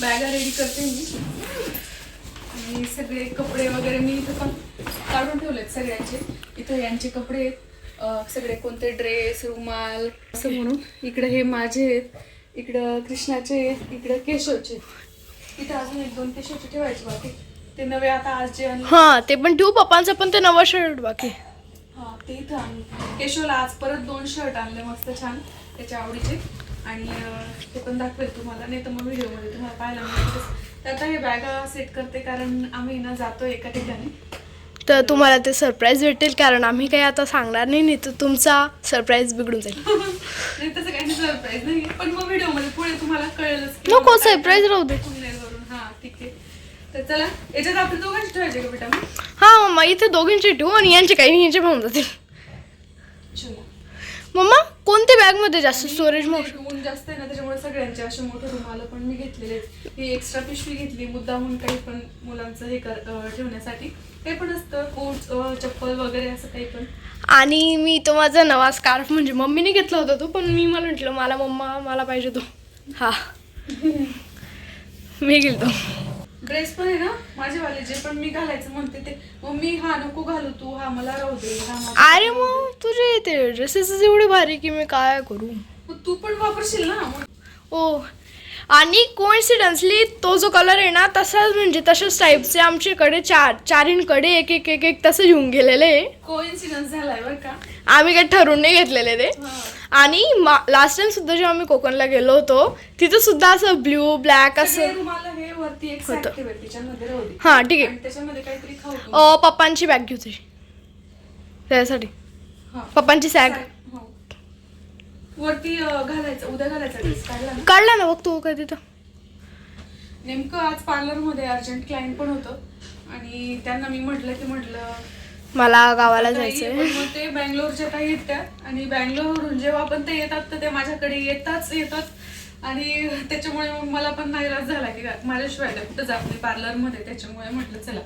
बॅगा रेडी करते मी. आणि सगळे कपडे वगैरे मी इथं पण काढून ठेवलेत सगळ्यांचे. इथं यांचे कपडे आहेत. सगळे कोणते ड्रेस रुमाल असं म्हणून इकडे हे माझे आहेत. इकडं कृष्णाचे आहेत इकडं केशवचे. इथं अजून एक दोन केशवचे ठेवायचे बाकी. ते नवे आता आज जे हा ते पण ठेवू. पप्पांचं पण ते नवं शर्ट बाकी. हा ते इथं आणले केशवला आज परत दोन शर्ट आणले मस्त छान. त्याच्या आवडीचे. आणि ते पण दाखवेल तुम्हाला. नाही तर मग व्हिडिओमध्ये तुम्हाला पाहायला मिळेल तर आता हे बॅगा सेट करते कारण आम्ही ना जातो एका ठिकाणी. तर तुम्हाला ते सरप्राईज भेटेल कारण आम्ही काही आता सांगणार नाही नाही तर तुमचा सरप्राईज बिघडून जाईल. नाही तसं काही सरप्राईज नाही. पण मग व्हिडिओमध्ये पुढे तुम्हाला कळेलच की नको, surprise राहू दे. पुण्यावरून. हा ठीक आहे. तर चला याच्यात आपले दोघांचे ठेवायचे का बेटा मग? हा मम्मा इथे दोघींचे ठेवू आणि यांचे काही नाही, यांचे भाऊन जातील. चला. मम्मा कोणत्या बॅगमध्ये जास्त स्टोरेज आणि ऊन जास्त आहे ना त्याच्यामुळे सगळ्यांचे असे मोठे रुमाल पण मी घेतलेले आहेत. ही एक्स्ट्रा पिशवी घेतली मुद्दामून काही पण मुलांचं हे कर अं, ठेवण्यासाठी. काही पण असतं अं, चप्पल वगैरे असं काही पण. आणि मी तो माझा नवा स्कार्फ म्हणजे मम्मीने घेतला होता तो पण मी मला म्हटलं मला मम्मा मला पाहिजे तो. हा. मी गेलो तो ड्रेस पण आहे ना माझेवाले जे पण मी घालायचं म्हणते ते. मम्मी हा नको घालू तू हा मला राहू दे हा माझा अरे मग तुझे ते ड्रेसेस एवढे भारी की मी काय करू? तू पण वापरशील ना. ओ आणि कोइन्सिडन्सली तो जो कलर आहे ना तसाच म्हणजे तशाच टाईपचे आमच्याकडे चार चारींकडे एक एक एक एक तसं घेऊन गेलेले. आहे कोइन्सिडन्स झालाय बरं का? आम्ही काही ठरवून नाही घेतलेले ते. हा. आणि लास्ट टाइम सुद्धा जेव्हा आम्ही कोकणला गेलो होतो तिथं सुद्धा असं ब्ल्यू ब्लॅक असं हे वरती एक होतं. सॅक ठेवेल त्याच्यामध्ये राहू दे. हा ठीक आहे. आणि त्याच्यामध्ये काहीतरी खाऊ तू. अ, पप्पांची बॅग घेऊ तुझी. त्यासाठी. हा. पप्पांची सॅग सॅक, हो. वरती अं, घालायचं उद्या घालायचा ड्रेस काढला ना? काढला ना बघ तू काय तिथं नेमकं आज पार्लरमध्ये अर्जंट क्लायंट पण होतं. आणि त्यांना मी म्हटलं की म्हटलं मला गावाला आता ये, जायचंय मग ते बँगलोरच्या काही येतात. आणि बँगलोरवरून जेव्हा पण ते येतात तर ते माझ्याकडे येताच येतात. आणि त्याच्यामुळे मग मला पण नाईलाज झाला की माझ्याशिवाय त्या कुठं जात नाही. पार्लरमध्ये त्याच्यामुळे म्हटलं चला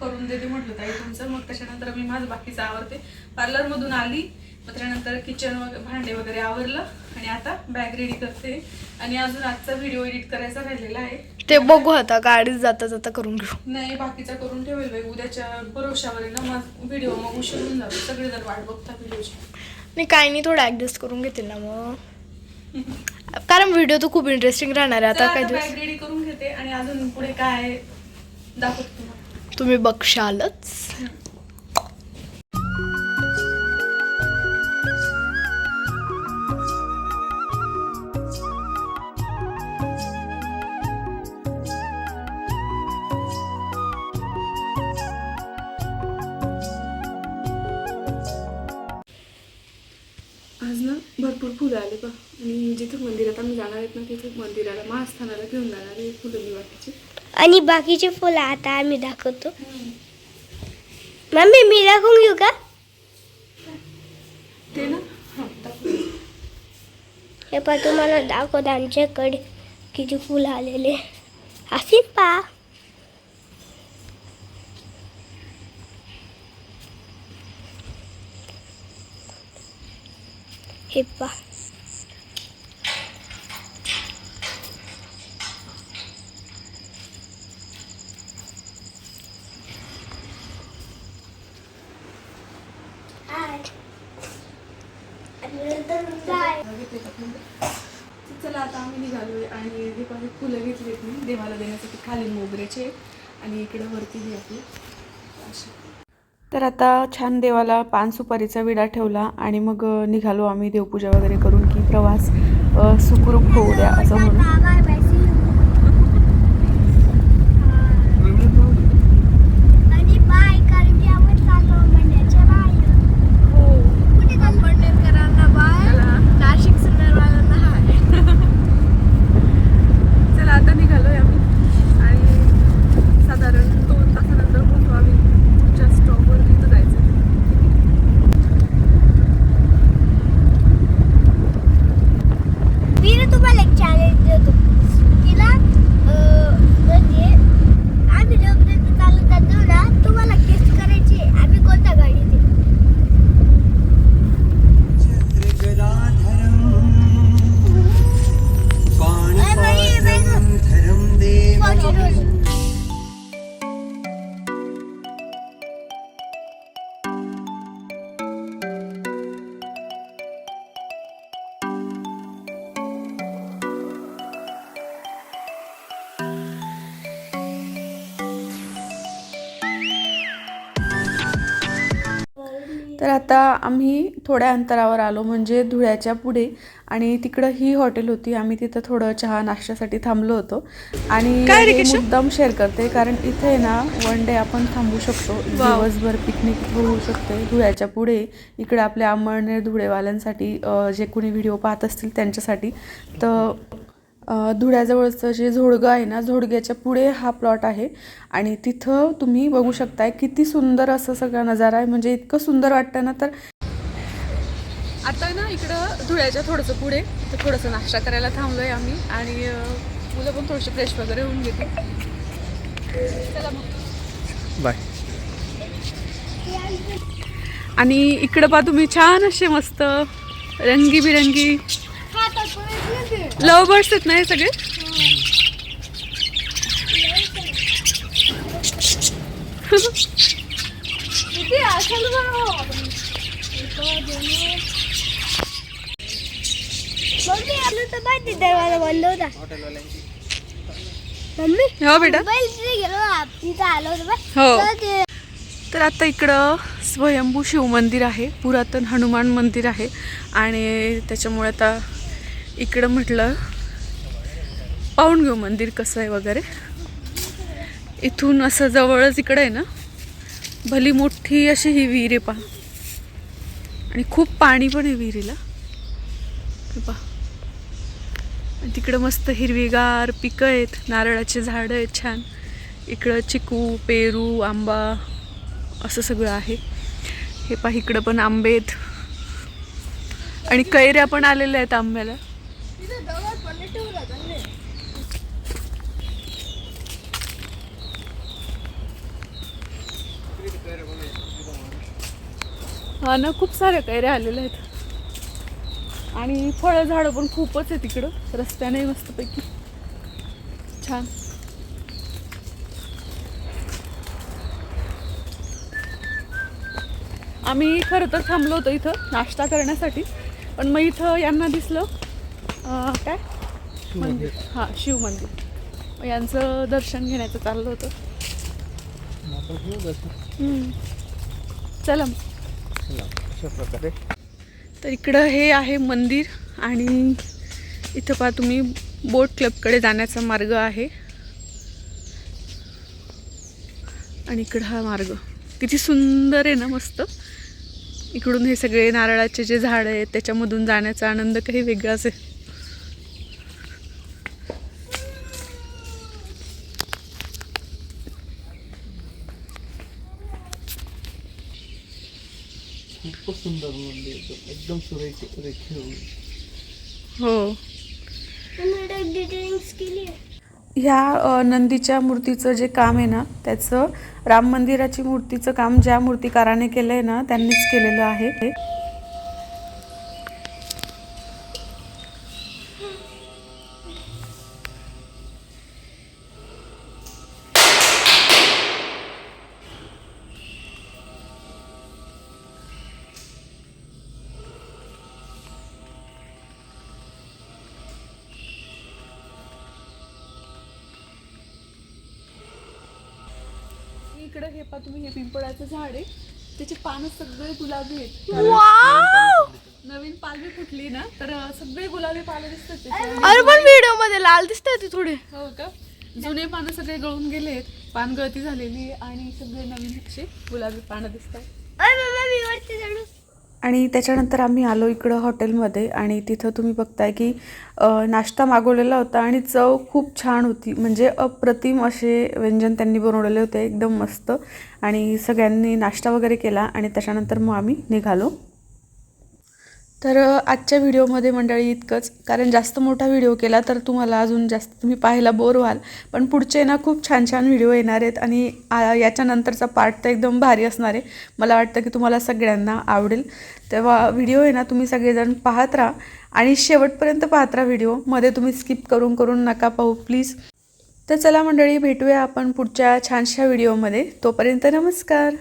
करून देते म्हटलं ताई तुमचं. मग त्याच्यानंतर मी माझं बाकीचं आवरते. पार्लरमधून आली मग त्याच्यानंतर किचन वगैरे भांडे वगैरे आवरलं आणि आता बॅग रेडी करते. आणि अजून आजचा व्हिडिओ एडिट करायचा राहिलेला आहे. ते बघू आता गाडीत जाता जाता करून घेऊ. नाही बाकीचा करून ठेवेल बाई. उद्याच्या भरोशावर ना मग व्हिडिओ मग उशीर होऊन जातो. सगळे जर वाट बघता व्हिडिओची नाही काही नाही थोडं ऍडजस्ट करून घेतील ना मग. कारण व्हिडिओ तर खूप इंटरेस्टिंग राहणार आहे. आता काही दिवस रेडी करून घेते आणि अजून पुढे काय आहे दाखवते तुम्हाला. तुम्ही बघशालच. फुलं आले बा आणि जिथे मंदिरात आम्ही जाणार आहेत ना तिथे मंदिराला महास्थानाला घेऊन जाणार आहे फुलं बाकीची आणि बाकीचे फुलं आता आम्ही दाखवतो. मम्मी मी दाखवून घेऊ का? ते ना? हां दाखव. हे पा तुम्हाला दाखवतो आमच्याकडे किती फुलं आलेले. असेल पा. हे पा चला आता आम्ही निघालोय आणि दीपावली फुलं घेतलीत मी देवाला देण्यासाठी खाली मोगऱ्याचे आणि इकडे वरती हे आपले असे. तर आता छान देवाला पान सुपारीचा विडा ठेवला आणि मग निघालो आम्ही देवपूजा वगैरे करून की प्रवास सुखरूप होऊ द्या असं म्हणून तर आता आम्ही थोड्या अंतरावर आलो म्हणजे धुळ्याच्या पुढे. आणि तिकडं ही हॉटेल होती. आम्ही तिथं थोडं चहा नाश्त्यासाठी थांबलो होतो. आणि? मुद्दाम शेअर करते कारण इथे ना वन डे आपण थांबू शकतो. दिवसभर पिकनिक होऊ शकते धुळ्याच्या पुढे. इकडे आपल्या अंमळनेर धुळेवाल्यांसाठी जे कोणी व्हिडिओ पाहत असतील त्यांच्यासाठी. तर धुळ्याजवळचं जे झोडगं आहे ना झोडग्याच्या पुढे हा प्लॉट आहे. आणि तिथं तुम्ही बघू शकताय किती सुंदर असं सगळा नजारा आहे. म्हणजे इतकं सुंदर वाटतं ना तर आता ना इकडं धुळ्याच्या थोडंसं पुढे तर थोडंसं नाश्ता करायला थांबलोय आम्ही. आणि मुलं पण थोडीशी फ्रेश वगैरे होऊन घेते चला मग. बाय. आणि इकडं पा तुम्ही छान असे मस्त रंगीबिरंगी लव बर्ड्स आहेत ना हे सगळे? मम्मी तर माहिती दरवाजा बंद होता. मम्मी हो बेटा. गेलो तिथं आलो. हो. तर आता इकडं स्वयंभू शिव मंदिर आहे पुरातन हनुमान मंदिर आहे. आणि त्याच्यामुळे आता इकडं म्हटलं पाहून घेऊ मंदिर कसं आहे वगैरे. इथून असं जवळच इकडं आहे ना भली मोठी अशी ही विहीर आहे पहा. आणि खूप पाणी पण आहे विहिरीला. हे पहा. आणि तिकडं मस्त हिरवीगार पिकं आहेत नारळाचे झाडं आहेत छान. इकडं चिकू पेरू आंबा असं सगळं आहे. हे पहा इकडं पण आंबे आहेत. आणि कैऱ्या पण आलेल्या आहेत आंब्याला. हा ना खूप साऱ्या कैऱ्या आलेल्या आहेत. आणि फळ झाडं पण खूपच आहे तिकडं रस्त्याने मस्तपैकी. छान. आम्ही खरं तर थांबलो होतो इथं नाश्ता करण्यासाठी. पण मग इथं यांना दिसलं काय? मंदिर. हां शिव मंदिर. यांचं दर्शन घेण्याचं चाललं होतं. चला मग. अशा प्रकारे तर इकडं हे आहे मंदिर आणि इथं पहा तुम्ही बोट क्लबकडे जाण्याचा मार्ग आहे. आणि इकडं हा मार्ग. किती सुंदर आहे ना मस्त. इकडून हे सगळे नारळाचे जे झाड आहेत त्याच्यामधून जाण्याचा आनंद काही वेगळाच आहे. खूपच सुंदर मंदिर एकदम- एकदम सुरेख रेखीव हो. ह्या नंदीच्या मूर्तीचं जे काम आहे ना त्याचं राम मंदिराची मूर्तीचं काम ज्या मूर्तिकाराने केलं आहे ना त्यांनीच केलेलं आहे. इकडे हे पा तुम्ही हे पिंपळाचं झाड आहे. त्याचे पानं सगळे गुलाबी आहेत. नवीन पालवी फुटली ना तर सगळे गुलाबी पानं दिसतात त्याच्यावर. अरे पण व्हिडिओमध्ये लाल दिसतंय ते थोडे. हो का? जुने पानं सगळे गळून गेलेत पान गळती झालेली आहे आणि सगळे नवीन असे गुलाबी पानं दिसतात. अरे मम्मी मी वरती चढू. आणि त्याच्यानंतर आम्ही आलो इकडं हॉटेलमध्ये आणि तिथं तुम्ही बघताय की नाश्ता मागवलेला होता आणि चव खूप छान होती. म्हणजे अप्रतिम असे व्यंजन त्यांनी बनवलेले होते. एकदम मस्त. आणि सगळ्यांनी नाश्ता वगैरे केला आणि त्याच्यानंतर मग आम्ही निघालो. तर आजच्या व्हिडिओमध्ये मंडळी इतकंच. कारण जास्त मोठा व्हिडिओ केला तर तुम्हाला अजून जास्त तुम्ही पाहायला बोर व्हाल. पण पुढचे ना खूप छान छान व्हिडिओ येणार आहेत आणि याच्यानंतरचा पार्ट तर एकदम भारी असणार आहे. मला वाटतं की तुम्हाला सगळ्यांना आवडेल. तेव्हा व्हिडिओ आहे ना तुम्ही सगळेजण पाहत राहा. आणि शेवटपर्यंत पाहत राहा व्हिडिओ. मध्ये तुम्ही स्किप करून करून नका पाहू प्लीज. तर चला मंडळी भेटूया आपण पुढच्या छानशा व्हिडिओमध्ये. तोपर्यंत नमस्कार.